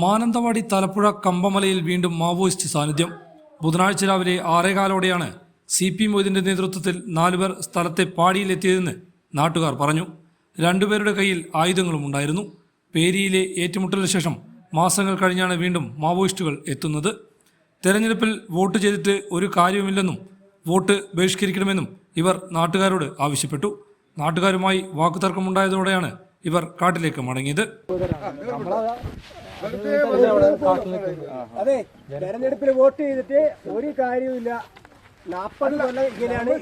മാനന്തവാടി തലപ്പുഴ കമ്പമലയിൽ വീണ്ടും മാവോയിസ്റ്റ് സാന്നിധ്യം. ബുധനാഴ്ച രാവിലെ ആറേകാലോടെയാണ് സി പി മൊയ്തിന്റെ നേതൃത്വത്തിൽ നാലുപേർ സ്ഥലത്തെ പാടിയിലെത്തിയതെന്ന് നാട്ടുകാർ പറഞ്ഞു. രണ്ടുപേരുടെ കയ്യിൽ ആയുധങ്ങളും ഉണ്ടായിരുന്നു. പേരിയിലെ ഏറ്റുമുട്ടലിന് ശേഷം മാസങ്ങൾ കഴിഞ്ഞാണ് വീണ്ടും മാവോയിസ്റ്റുകൾ എത്തുന്നത്. തെരഞ്ഞെടുപ്പിൽ വോട്ട് ചെയ്തിട്ട് ഒരു കാര്യവുമില്ലെന്നും വോട്ട് ബഹിഷ്കരിക്കണമെന്നും ഇവർ നാട്ടുകാരോട് ആവശ്യപ്പെട്ടു. നാട്ടുകാരുമായി വാക്കുതർക്കമുണ്ടായതോടെയാണ് ഇവർ കാട്ടിലേക്ക് മടങ്ങിയത്. അതെ തെരഞ്ഞെടുപ്പിൽ വോട്ട് ചെയ്തിട്ട് ഒരു കാര്യവുമില്ല. നാപ്പത് കൊല്ലം ഇങ്ങനെയാണ്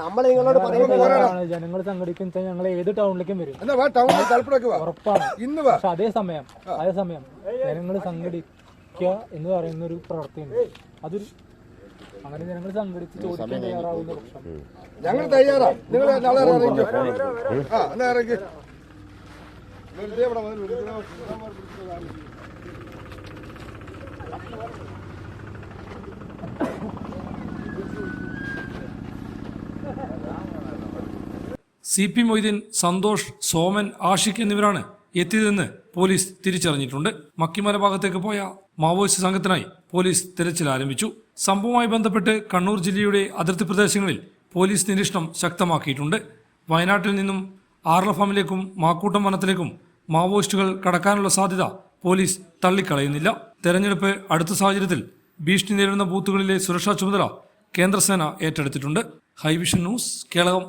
നമ്മൾ നിങ്ങളോട് പറയുന്നത് ജനങ്ങൾ സംഘടിക്കുന്ന ഞങ്ങൾ ഏത് ടൗണിലേക്കും വരും. എന്നാ വാ ടൗണിൽ തലപ്പുഴക്ക് വാ. ഉറപ്പാണ്. ഇന്ന് വാ. പക്ഷെ അതേ സമയം അതേ സമയം ജനങ്ങൾ സംഘടിക്കുക എന്ന് പറയുന്ന ഒരു പ്രവൃത്തിയുണ്ട് അതൊരു അങ്ങനെ ജനങ്ങൾ സംഘടിച്ച് ചോദിക്കാൻ തയ്യാറാവുന്ന പക്ഷം ഞങ്ങൾ തയ്യാറാ. നിങ്ങൾ നാളെ ഇറങ്ങിക്കോ. ആ എന്നാ ഇറങ്ങി. സി പി മൊയ്തീൻ സന്തോഷ് സോമൻ ആഷിഖ് എന്നിവരാണ് എത്തിയതെന്ന് പോലീസ് തിരിച്ചറിഞ്ഞിട്ടുണ്ട്. മക്കിമല ഭാഗത്തേക്ക് പോയ മാവോയിസ്റ്റ് സംഘത്തിനായി പോലീസ് തിരച്ചിൽ ആരംഭിച്ചു. സംഭവവുമായി ബന്ധപ്പെട്ട് കണ്ണൂർ ജില്ലയുടെ അതിർത്തി പ്രദേശങ്ങളിൽ പോലീസ് നിരീക്ഷണം ശക്തമാക്കിയിട്ടുണ്ട്. വയനാട്ടിൽ നിന്നും ആർലഫാമിലേക്കും മാക്കൂട്ടം വനത്തിലേക്കും മാവോയിസ്റ്റുകൾ കടക്കാനുള്ള സാധ്യത പോലീസ് തള്ളിക്കളയുന്നില്ല. തെരഞ്ഞെടുപ്പ് അടുത്ത സാഹചര്യത്തിൽ ഭീഷണി നേരിടുന്ന ബൂത്തുകളിലെ സുരക്ഷാ ചുമതല കേന്ദ്രസേന ഏറ്റെടുത്തിട്ടുണ്ട്. Hi vision news Kelakam.